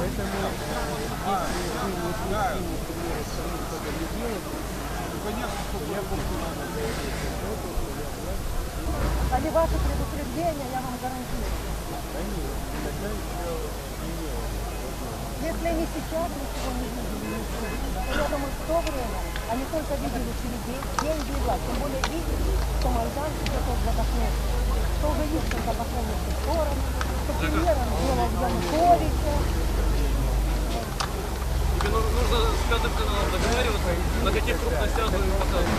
Поэтому, если вы не Они ваши предупреждения, я вам гарантирую. Не. Если они сейчас ничего не видели, то я думаю, в то время они только видели через день, деньги и власть. Тем более видели, что Майдан от Запахневки, что уже Ющенко пошел в сторону, что премьером делал Януковича. Тебе ну- нужно с пятым каналом договариваться, на каких крупностях вы показываете.